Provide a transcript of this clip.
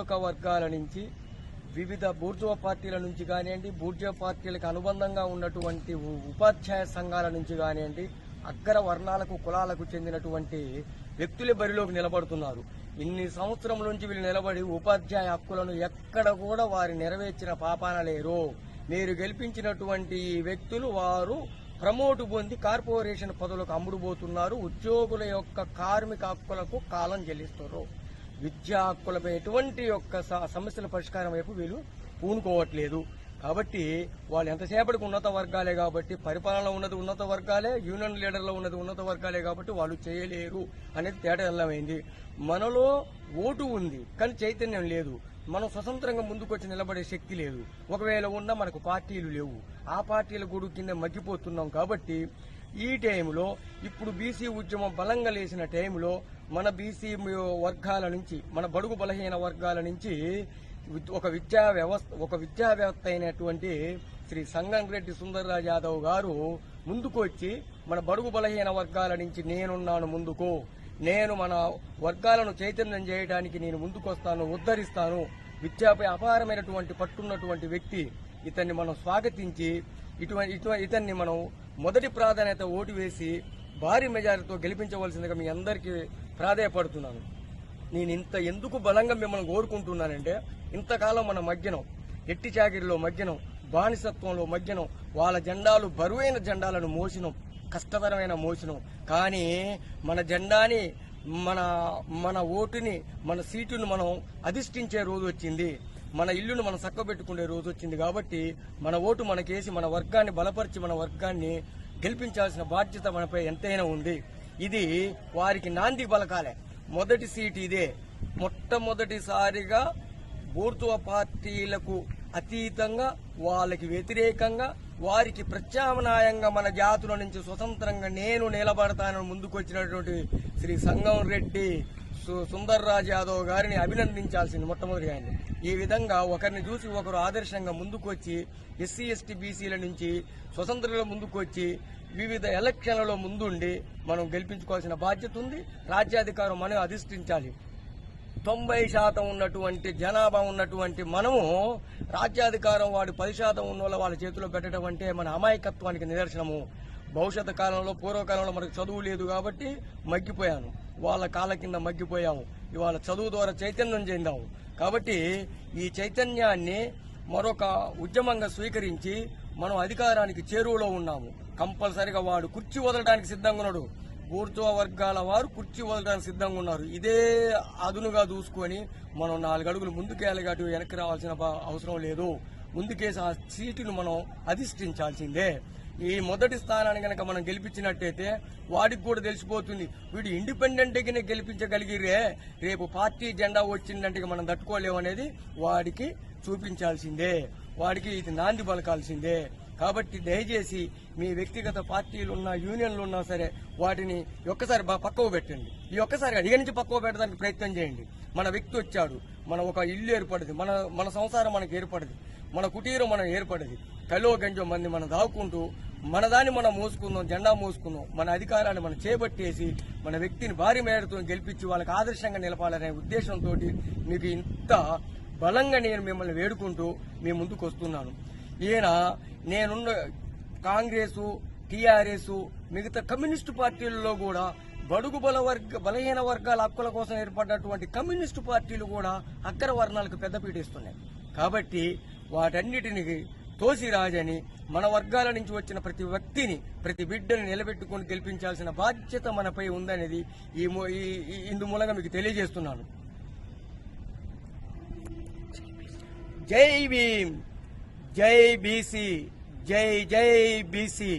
ఉద్యోగ వర్గాల నుంచి వివిధ బూర్జువ పార్టీల నుంచి కానివ్వండి బూర్జువ పార్టీలకు అనుబంధంగా ఉన్నటువంటి ఉపాధ్యాయ సంఘాల నుంచి కానివ్వండి అగ్ర వర్ణాలకు కులాలకు చెందినటువంటి వ్యక్తుల బరిలోకి నిలబడుతున్నారు. ఇన్ని సంవత్సరం నుంచి వీళ్ళు నిలబడి ఉపాధ్యాయ హక్కులను ఎక్కడ కూడా వారు నెరవేర్చిన పాపాన లేరు. మీరు గెలిపించినటువంటి వ్యక్తులు వారు ప్రమోట్ పొంది కార్పొరేషన్ పదవులకు అమ్ముడుపోతున్నారు. ఉద్యోగుల యొక్క కార్మిక హక్కులకు కాలం చెల్లిస్తారు విద్యా హక్కులపై ఎటువంటి యొక్క సమస్యల పరిష్కారం వైపు వీళ్ళు పూనుకోవట్లేదు. కాబట్టి వాళ్ళు ఎంతసేపటికి ఉన్నత వర్గాలే కాబట్టి పరిపాలనలో ఉన్నది ఉన్నత వర్గాలే యూనియన్ లీడర్లో ఉన్నది ఉన్నత వర్గాలే కాబట్టి వాళ్ళు చేయలేరు అనేది తేడా ఎల్లమైంది. మనలో ఓటు ఉంది కానీ చైతన్యం లేదు. మనం స్వతంత్రంగా ముందుకొచ్చి నిలబడే శక్తి లేదు. ఒకవేళ ఉన్నా మనకు పార్టీలు లేవు. ఆ పార్టీల గొడుగు కింద మగ్గిపోతున్నాం కాబట్టి ఈ టైంలో ఇప్పుడు బీసీ ఉద్యమం బలంగా లేచిన టైంలో మన బీసీ వర్గాల నుంచి మన బడుగు బలహీన వర్గాల నుంచి ఒక విద్యా వ్యవస్థ ఒక విద్యావేత్త అయినటువంటి శ్రీ సంగంరెడ్డి సుందర్రాజ్ యాదవ్ గారు ముందుకు వచ్చి మన బడుగు బలహీన వర్గాల నుంచి నేనున్నాను ముందుకు. నేను మన వర్గాలను చైతన్యం చేయడానికి నేను ముందుకొస్తాను ఉద్ధరిస్తాను. విద్యాపై అపారమైనటువంటి పట్టున్నటువంటి వ్యక్తి ఇతన్ని మనం స్వాగతించి ఇటువంటి ఇటువంటి ఇతన్ని మనం మొదటి ప్రాధాన్యత ఓటు వేసి భారీ మెజారిటీతో గెలిపించవలసిందిగా మీ అందరికీ ప్రాధాయపడుతున్నాను. నేను ఇంత ఎందుకు బలంగా మిమ్మల్ని కోరుకుంటున్నానంటే ఇంతకాలం మన మగ్గినం ఎట్టి చాకిరిలో మగ్గినం బానిసత్వంలో మగ్గినం వాళ్ళ జెండాలు బరువైన జెండాలను మోసినం. కష్టతరమైన మోసినం. కానీ మన జెండాని మన మన ఓటుని మన సీటును మనం అధిష్ఠించే రోజు వచ్చింది. మన ఇల్లును మనం చక్కబెట్టుకునే రోజు వచ్చింది కాబట్టి మన ఓటు మనకేసి మన వర్గాన్ని బలపరిచి మన వర్గాన్ని గెలిపించాల్సిన బాధ్యత మనపై ఎంతైనా ఉంది. ఇది వారికి నాంది పలకాలే మొదటి సీటు ఇదే. మొట్టమొదటిసారిగా బూర్తువ పార్టీలకు అతీతంగా వాళ్ళకి వ్యతిరేకంగా వారికి ప్రత్యామ్నాయంగా మన జాతుల నుంచి స్వతంత్రంగా నేను నిలబడతానని ముందుకొచ్చినటువంటి శ్రీ సంగం రెడ్డి సు- సుందర్రాజ్ యాదవ్ గారిని అభినందించాల్సింది మొట్టమొదటి ఆయన. ఈ విధంగా ఒకరిని చూసి ఒకరు ఆదర్శంగా ముందుకొచ్చి ఎస్సీ ఎస్టీ బీసీల నుంచి స్వతంత్రంలో ముందుకొచ్చి వివిధ ఎలక్షన్లలో ముందుండి మనం గెలిపించుకోవాల్సిన బాధ్యత ఉంది. రాజ్యాధికారం మనం అధిష్ఠించాలి. తొంభై శాతం ఉన్నటువంటి జనాభా ఉన్నటువంటి మనము రాజ్యాధికారం వాడి పది శాతం ఉన్న వాళ్ళ వాళ్ళ చేతిలో పెట్టడం అంటే మన అమాయకత్వానికి నిదర్శనము. భవిష్యత్ కాలంలో పూర్వకాలంలో మనకు చదువు లేదు కాబట్టి మగ్గిపోయాను. వాళ్ళ కాళ్ళ కింద మగ్గిపోయాము. ఇవాళ చదువు ద్వారా చైతన్యం చెందాము. కాబట్టి ఈ చైతన్యాన్ని మరొక ఉద్యమంగా స్వీకరించి మనం అధికారానికి చేరువలో ఉన్నాము. కంపల్సరిగా వాడు కుర్చీ వదలడానికి సిద్ధంగా ఉన్నాడు బూర్జువా వర్గాల వారు కుర్చీ వదలడానికి సిద్ధంగా ఉన్నారు. ఇదే అదునుగా చూసుకొని మనం నాలుగు అడుగులు ముందుకేయాలి కాబట్టి వెనక్కి రావాల్సిన అవసరం లేదు. ముందుకేసి ఆ సీటును మనం అధిష్ఠించాల్సిందే. ఈ మొదటి స్థానాన్ని కనుక మనం గెలిపించినట్టయితే వాడికి కూడా తెలిసిపోతుంది. వీడు ఇండిపెండెంట్గానే గెలిపించగలిగిరే రేపు పార్టీ జెండా వచ్చిందంటే మనం తట్టుకోలేము అనేది వాడికి చూపించాల్సిందే. వాడికి ఇది నాంది పలకాల్సిందే. కాబట్టి దయచేసి మీ వ్యక్తిగత పార్టీలు ఉన్నా యూనియన్లు ఉన్నా సరే వాటిని ఒక్కసారి బా- పక్కకు పెట్టండి. ఈ ఒక్కసారి కాదు, ఇక నుంచి పక్కకు పెట్టడానికి ప్రయత్నం చేయండి. మన వ్యక్తి వచ్చాడు. మన ఒక ఇల్లు ఏర్పడింది. మన మన సంసారం మనకు ఏర్పడింది. మన కుటీరం మనం ఏర్పడింది. కలో గంజో మంది మనం దాక్కుంటూ మన దాన్ని మనం మోసుకుందాం జెండా మోసుకుందాం. మన అధికారాన్ని మనం చేపట్టేసి మన వ్యక్తిని భారీ మేరతో గెలిపించి వాళ్ళకి ఆదర్శంగా నిలపాలనే ఉద్దేశంతో మీకు ఇంత బలంగా నేను మిమ్మల్ని వేడుకుంటూ మీ ముందుకు వస్తున్నాను. ఈయన నేనున్న కాంగ్రెస్ టీఆర్ఎస్ మిగతా కమ్యూనిస్టు పార్టీలలో కూడా బడుగు బల వర్గ బలహీన వర్గాల హక్కుల కోసం ఏర్పడినటువంటి కమ్యూనిస్టు పార్టీలు కూడా అగ్రవర్ణాలకు పెద్దపీట ఇస్తున్నాయి కాబట్టి వాటన్నిటిని తోసిరాజని మన వర్గాల నుంచి వచ్చిన ప్రతి వ్యక్తిని ప్రతి బిడ్డని నిలబెట్టుకొని గెలిపించాల్సిన బాధ్యత మనపై ఉందనేది ఈ ఇందుమూలంగా ఇందు మీకు తెలియజేస్తున్నాను. జై భీమ్! జై బీసీ జై జై బీసీ